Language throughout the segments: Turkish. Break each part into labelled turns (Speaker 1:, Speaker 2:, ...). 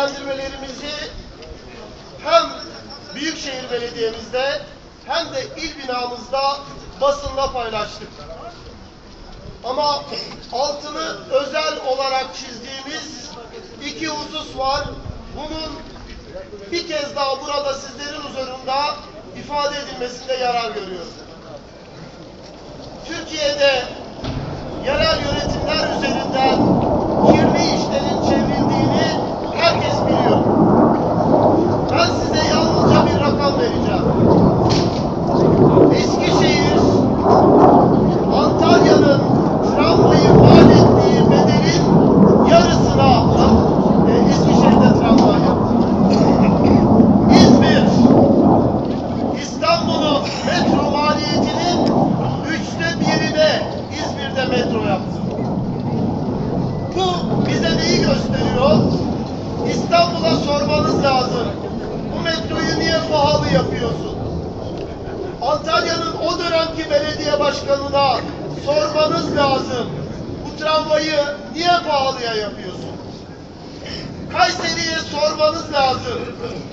Speaker 1: değerlendirmelerimizi hem Büyükşehir Belediye'mizde hem de il binamızda basınla paylaştık. Ama altını özel olarak çizdiğimiz iki husus var. Bunun bir kez daha burada sizlerin huzurunda ifade edilmesinde yarar görüyorum. Bu bize neyi gösteriyor? İstanbul'a sormanız lazım. Bu metroyu niye pahalı yapıyorsun? Antalya'nın o dönemki belediye başkanına sormanız lazım. Bu tramvayı niye pahalıya yapıyorsun? Kayseri'ye sormanız lazım.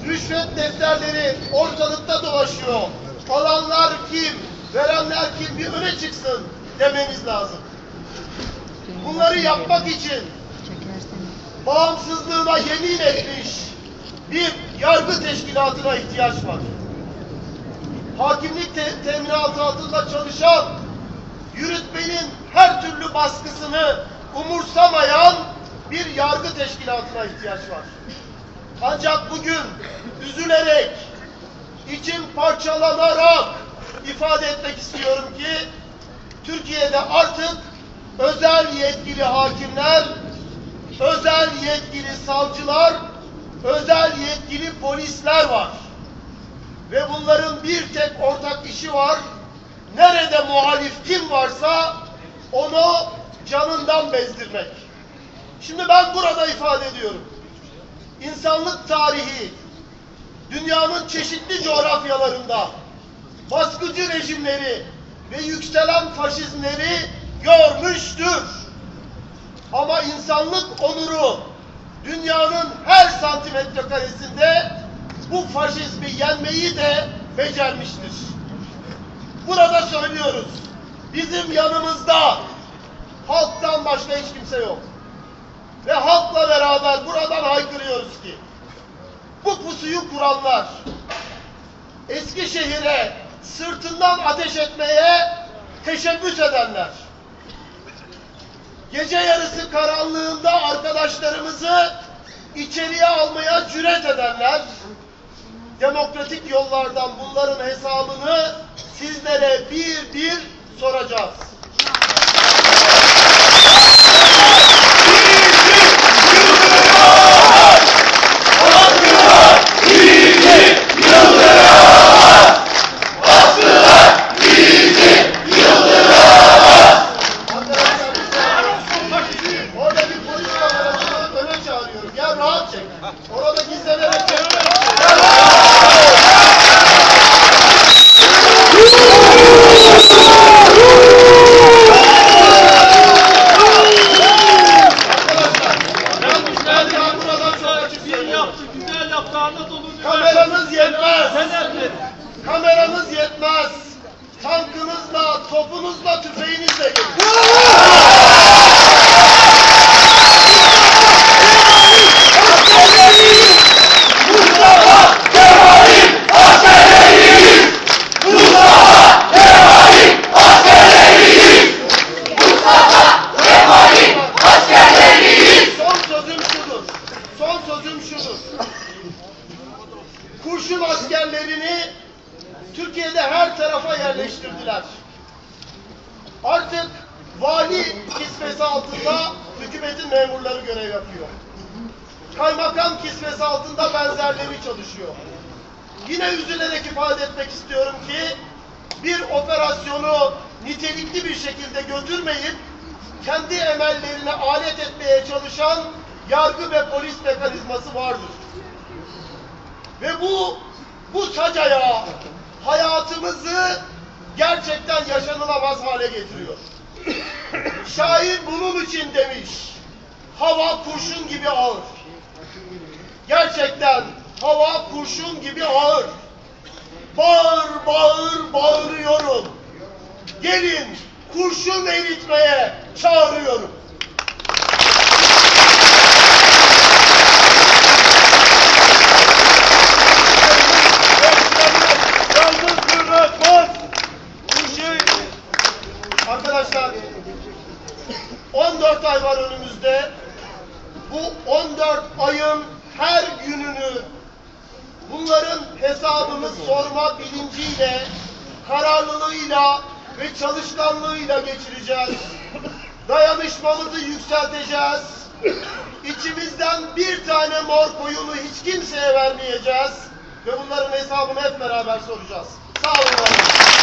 Speaker 1: Rüşvet defterleri ortalıkta dolaşıyor. Alanlar kim, verenler kim bir öne çıksın demeniz lazım. Bunları yapmak için bağımsızlığına yemin etmiş bir yargı teşkilatına ihtiyaç var. Hakimlik te- teminatı altında çalışan, yürütmenin her türlü baskısını umursamayan bir yargı teşkilatına ihtiyaç var. Ancak bugün üzülerek, içim parçalanarak ifade etmek istiyorum ki Türkiye'de artık özel yetkili hakimler, özel yetkili savcılar, özel yetkili polisler var. Ve bunların bir tek ortak işi var. Nerede muhalif kim varsa onu canından bezdirmek. Şimdi ben burada ifade ediyorum. İnsanlık tarihi dünyanın çeşitli coğrafyalarında baskıcı rejimleri ve yükselen faşizmleri görmüştür. Ama insanlık onuru dünyanın her santimetre karesinde bu faşizmi yenmeyi de becermiştir. Burada söylüyoruz. Bizim yanımızda halktan başka hiç kimse yok. Ve halkla beraber buradan haykırıyoruz ki bu pusuyu kuranlar Eskişehir'e sırtından ateş etmeye teşebbüs edenler gece yarısı karanlığında arkadaşlarımızı içeriye almaya cüret edenler demokratik yollardan bunların hesabını sizlere bir bir soracağız. Kurşun askerlerini Türkiye'de her tarafa yerleştirdiler. Artık vali kisvesi altında hükümetin memurları görev yapıyor. Kaymakam kisvesi altında benzerleri çalışıyor. Yine üzülerek ifade etmek istiyorum ki bir operasyonu nitelikli bir şekilde götürmeyip kendi emellerine alet etmeye çalışan yargı ve polis mekanizması vardır. Ve bu bu sac hayatımızı gerçekten yaşanılamaz hale getiriyor. Şair bunun için demiş. Hava kurşun gibi ağır. Gerçekten hava kurşun gibi ağır. Bağır bağır bağırıyorum. Gelin kurşun eritmeye çağırıyorum. Hesabımız sorma bilinciyle, kararlılığıyla ve çalışkanlığıyla geçireceğiz. Dayanışmamızı yükselteceğiz. İçimizden bir tane mor koyunu hiç kimseye vermeyeceğiz. Ve bunların hesabını hep beraber soracağız. Sağ olun.